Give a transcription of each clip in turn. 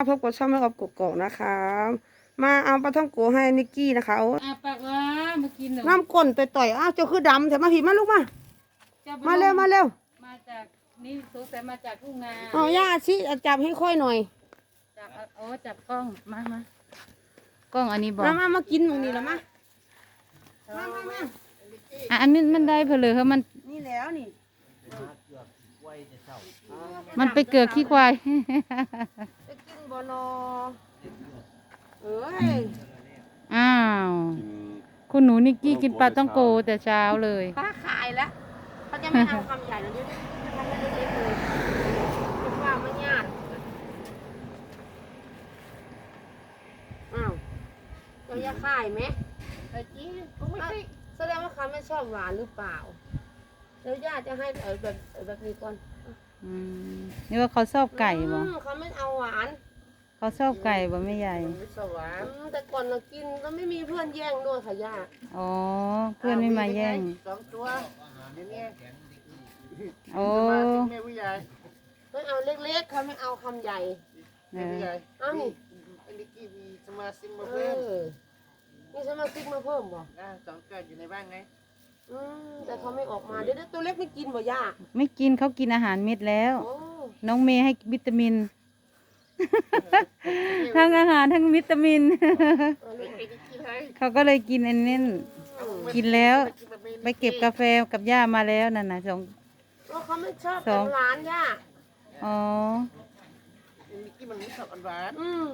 พบกับช่องแม่ออบกกอกนะคะ มาเอาปลาท่องโกให้นิกกี้นะคะโอ้อะปากว่ามากินเหรอน้ำก้นต่อยๆอ้าวเจ้าคือดำแต่มาผีมาลูกมา จะไปมาเร็วมาเร็วมาจากนี่สงสัยมาจากทุ่งนาเอาย่าชิจับให้ค่อยหน่อยจับโอ้จับกล้องมามากล้องอันนี้บอกมามามากินตรงนี้แล้วมามามามาอะอันนี้มันได้เพนเลยเพราะมันนี่แล้วนี่มันไปเกิดขี้ควายจะกิน บอนอเอ้ยอ้าวคุณหนูนิกกี้กินปลาต้องโกแต่เช้าเลยค้าขายแล้วเขาจะไม่เอาคำใหญ่แล้วดิจะทำให้เล็กๆเลยคิดว่าไม่ยากอ้าวเราจะขายไหมไอ้กี้อะแสดงว่าเขาไม่ชอบหวานหรือเปล่าเดี๋ยวย่าจะให้เออแบบเออแบบนี้ก่อนอืมนี่ว่าเขาชอบไก่บ่อืมเขาไม่เอาหวาน เขาชอบไก่บ่ไม่ใหญ่ไม่ชอบหวานอืมแต่ก่อนเรากินแล้วไม่มีเพื่อนแย่งด้วยค่ะย่าอ๋อ เพื่อนไม่มาแย่ง สองตัวอย่างเงี้ยโอ้สมาชิกแม่ผู้ใหญ่ไม่เอาเล็กๆเขาไม่เอาคำใหญ่ เอแม่ผู้อใหญ่เอานี่ อันนี้กี่มีสมาชิกมาเอเพิ่มอนี่สมาชิกมาเพิ่มบ่นะสองตัวอยู่ในบ้านไงอืมแต่เขาไม่ออกมาเดี๋ยวเดี๋ยวตัวเล็กไม่กินบ่ย่าไม่กินเขากินอาหารเม็ดแล้ว โอ้น้องเมย์ให้วิตามิน ทั้งอาหารทั้งวิตามินเอาไอ้ลูกไอ้นี่กี่ให้เขาก็เลยกินอันนี้เอามากินแล้วกินแบบนี้ไปเก็บกาแฟกับย่ามาแล้วนั่นนะสองแล้วเขาไม่ชอบสองหวานย่าอ๋อไอ้นี่กี่มันไม่ชอบอันหวานอืม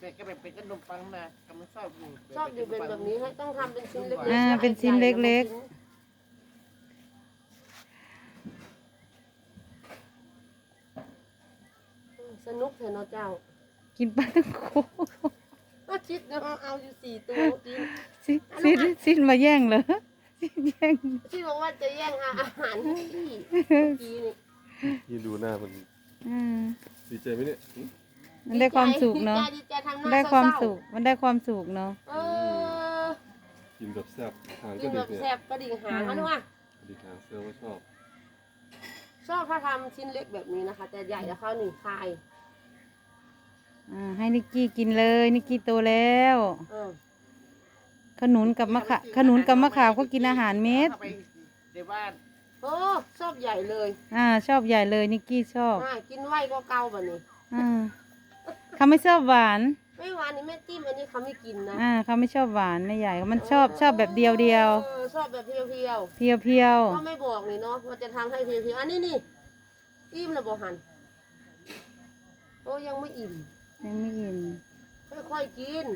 แต่ก็แบบเป็นขนมปังนะก็มันชอบอยู่ชอบอยู่เป็นแบบนี้ให้ต้องทำเป็นชิ้นเล็กๆอ่าใหญ่เป็นชิ้นเล็กอื สนุกเถอะเนาะเจ้ากินปลาตั้งโกก็คิดนะว่าเอาอยู่สี่ตัวกิน ซิซิซินมาแย่งเหรอซิแย่งที่บอกว่าจะแย่งอาหารที่เมื่อกี้นี่ยืนดูหน้ามันอืมดีใจไหมเนี่ยหึมันได้ความสุขเนาะดีใจทำหมันน้าได้ความเศร้สุขมันได้ความสุขเนาะ เออกินแบบแซ่บทางกิก็นดีแบบเนี่ยแซ่บกระดิ่งหางอันนู้นว่ะดีทางเสื้อว่าชอบชอบถ้าทำชิ้นเล็กแบบนี้นะคะ แต่ใหญ่แล้วเขาหนึ่งคาย อ่าให้นิกกี้กินเลยนิกกี้โตแล้ว เออขนุนกับมะขะขนุนกับมะขามก็กินอาหารเม็ดข้าไปในบ้านโอ้ชอบใหญ่เลยอ่า ชอบใหญ่เลยนิกกี้ชอบอ่ากินไวก็เกาแบบนี้ อ่าเขาไม่ชอบหวาน ไม่หวานนี่แม่จิ้มอันนี้เขาไม่กินนะอ่าเขาไม่ชอบหวานไม่ใหญ่มันชอบชอบแบบเดียวเดียวออชอบแบบเพียวเพียวเพียวๆก็ไม่บอกนี่เนาะว่าจะทำให้เพียวๆอันนี้นี่อิ่มแล้วบอกหันโอ้ยังไม่อิ่มๆ ยังไม่กินค่อยๆกิน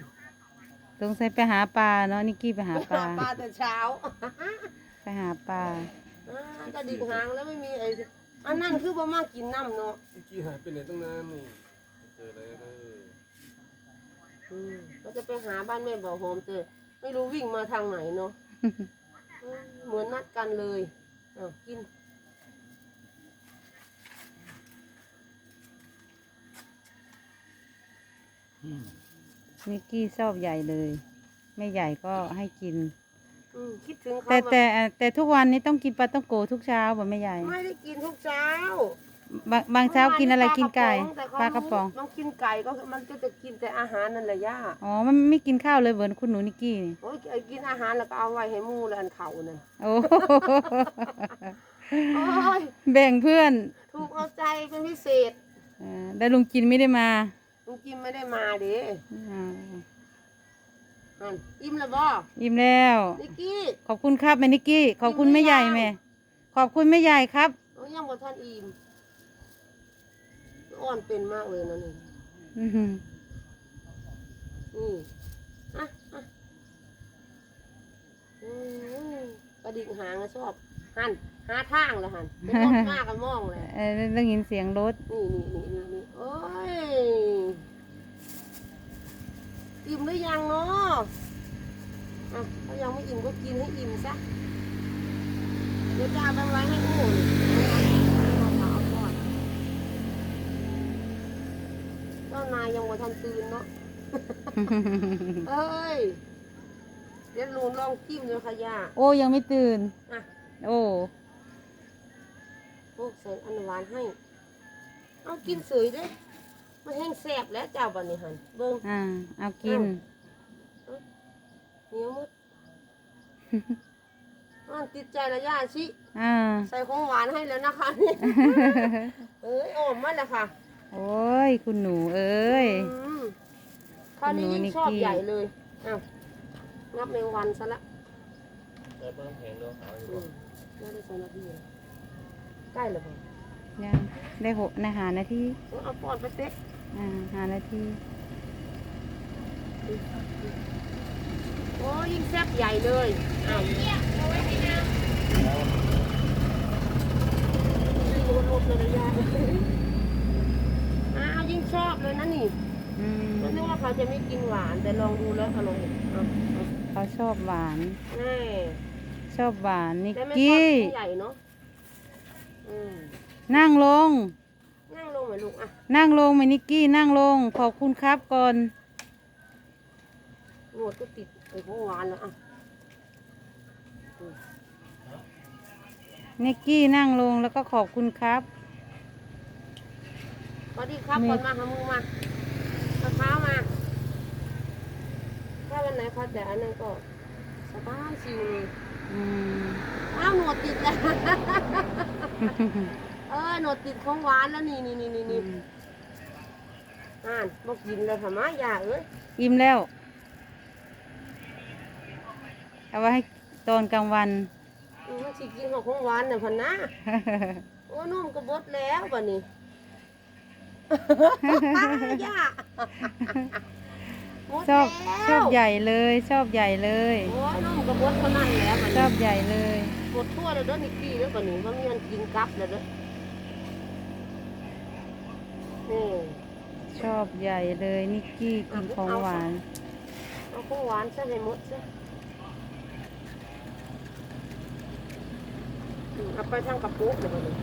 สงสัยไปหาปลาเนาะนิกกี้ไปหาปลา ปลาแต่เช้าไปหาปลาอ่ากระดิกหางแล้วไม่มีไอ้อันนั้นคือบ่มากินน้ำเนาะเมื่อกี้หายไปไหนตั้งนานนี่เจอแล้วเด้ออืมเราจะไปหาบ้านแม่บ่อโฮมเจอไม่รู้วิ่งมาทางไหนเนาะอืมเหมือนนัดกันเลยอ้าวกิน นิกกี้ชอบใหญ่เลย ไม่ใหญ่ก็ให้กิน อืมคิดถึงเขาแต่บบแต่แต่ทุกวันนี้ต้องกินปลาต้องโกทุกเช้าบ่ไม่ใหญ่ ไม่ได้กินทุกเช้าบางบางเช้ากินอะไรกินไก่แต่เขปลากระป๋องมันกินไก่ก็มันก็จะกินแต่อาหารนั่นแหละย่าอ๋อมันไม่กินข้าวเลยเหมือนคุณหนูนิกกี้นี่โอ้ยไอ้กินอาหารแล้วก็เอาไว้ให้หมูแล้วอันเขานั่นโอ้โอ้ยแบ่งเพื่อนถูกเอาใจเป็นพิเศษอ่าแต่ลุงจินไม่ได้มา ลุงกิมไม่ได้มาเด้อ่าอันอิ่มแล้วบ่อิ่มแล้ว นิกกี้ขอบคุณครับแม่นิกกี้ ขอบคุณแม่ใหญ่แม่ ขอบคุณแม่ใหญ่ครับโอ้ยยังบ่ทันอิ่มอ่อนเป็นมากเลยนะนี่อื้อหือนี่อะอะอืมกระดิกหางอะชอบหันหาทางเลยหันไม่มองมากกันมองเลย เออได้ยินเสียงรถ นี่นี่นี่นี่นี่โอ้ยอิ่ มหรือยังเนาะอะถ้ายังไม่อิ่มก็กินให้อิ่มซะเดี๋ยวจะเอาไปไว้ให้อู้นี่เอาก่อนเจ้านายยังบ่ทันตื่นเนาะเอ้ย เดี๋ยวลูนลองจิ้มเลยค่ะย่าโอ้ยังไม่ตื่น อะโอ้โอ้ใส่อันหวานให้ เอากินเสยเด้ มันแห้งแสบแล้วเจ้าบันนี้หันเบิ้งอ่า เอากินเหนียวมืดอ่าติดใจละย่าชิอ่าใส่ของหวานให้แล้วนะคะนี่เอ้ยโอมมาแล้วค่ะ โอ้ย คุณหนูเอ้ยอืมคราวนี้ยิ่งหนูนิกชอบกี้ใหญ่เลยอ้าวงับแมงวันซะละแต่เพิ่มแพงเนาะเอาอยู่อืบ่มน่าได้สองนาทีแล้วใกล้แล้วค่ะ ยังได้หกในหานาทีเอาปอดไปเต๊ะอ่าหานาทีโอ้ยิ่งแซ่บใหญ่เลยอ้าวรถๆเลยนะย่าอ้าวยิ่งชอบเลยนะนี่อืมแล้วนึกว่าเขาจะไม่กินหวานแต่ลองดูแล้วอร่อยเอาเอาเขาชอบหวานแน่ชอบหวานนิกแต่ไม่ชอบกี้ชิ้นใหญ่เนาะอืม นั่งลง นั่งลงหน่อยลูกอะนั่งลงไหมนิกกี้นั่งลง ขอบคุณครับก่อนหนวดก็ติดไอ้พวกหวานแล้วอะนิกกี้นั่งลงแล้วก็ขอบคุณครับ สวัสดีครับมีก่อนมาหามือมาเอาเท้ามาถ้าวันไหนเขาแต่อันนั้นก็สบายชิวเลยอืม อ้าวหนวดติดแล้ว เออหนวดติดของหวานแล้วนี่นี่นี่นี่นี่อ่านบอกกินแล้วทำไมอย่าเอ้ยอิ่มแล้ว เอาไว้ให้ตอนกลางวันอืมมันสิกินของของหวานน่ะพันนะโอ้นุ่มก็บดแล้วบ่นี้ย่าหมดชอบแล้วชอบใหญ่เลย ชอบใหญ่เลย โอ้นุ่มก็บดเท่านั้นแหล้วมันชอบใหญ่เลยบดทั่วเลยเด้อนิกกี้เด้อบ่นี้ว่ามีอันกินกลับแล้วเด้อนี่ ชอบใหญ่เลยนิกกี้กินของหวาน เอาของหวานซะให้หมดซะอืมเอาไปทางกระปุกเลยบ่นี้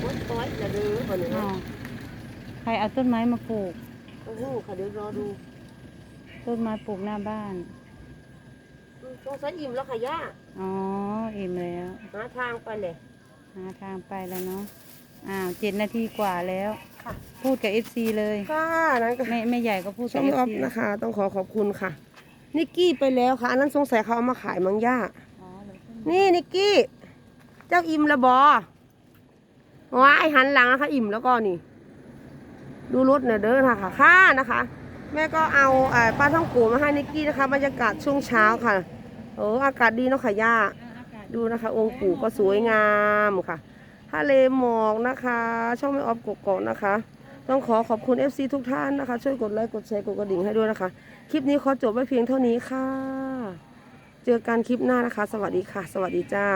หมดต้อยแล้วเด้อบ่นี้อ๋อเนาะใครเอาต้นไม้มาปลูกโอ้โหค่ะเดี๋ยวรอดู ต้นไม้ปลูกหน้าบ้านอืมสงสัยอิ่มแล้วค่ะย่าอ๋อ อิ่มแล้ว หาทางไปเลย หาทางไปแล้วเนาะ อ้าวเจ็ดนาทีกว่าแล้วค่ะ พูดกับเอฟซีเลยค่ะนั่นก็ไม่ไม่ใหญ่ก็พูดช่กับองเอฟออฟซีนะคะ ต้องขอขอบคุณค่ะ นิกกี้ไปแล้วค่ะ อันนั้นสงสัยเขาเอามาขายมังย่านี่นิกกี้ เจ้าอิ่มและบอว้ายหันหลังนะคะ อิ่มแล้วก็นี่ ดูรถเนี่ยเด้อค่ะค่านะคะ แม่ก็เอาเอ่อปลาท่องโกมาให้นิกกี้นะคะบรรยากาศช่วงเช้าค่ะ โอ้อากาศดีเนาะค่ะย่าดูนะคะ องค์ปู่ก็สวยงามค่ะ ทะเลหมอกนะคะ ช่องไม่ออฟกกอกนะคะ ต้องขอขอบคุณ FC ทุกท่านนะคะ ช่วยกดไลค์กดแชร์กดกระดิ่งให้ด้วยนะคะ คลิปนี้ขอจบไว้เพียงเท่านี้ค่ะ เจอกันคลิปหน้านะคะ สวัสดีค่ะ สวัสดีจ้า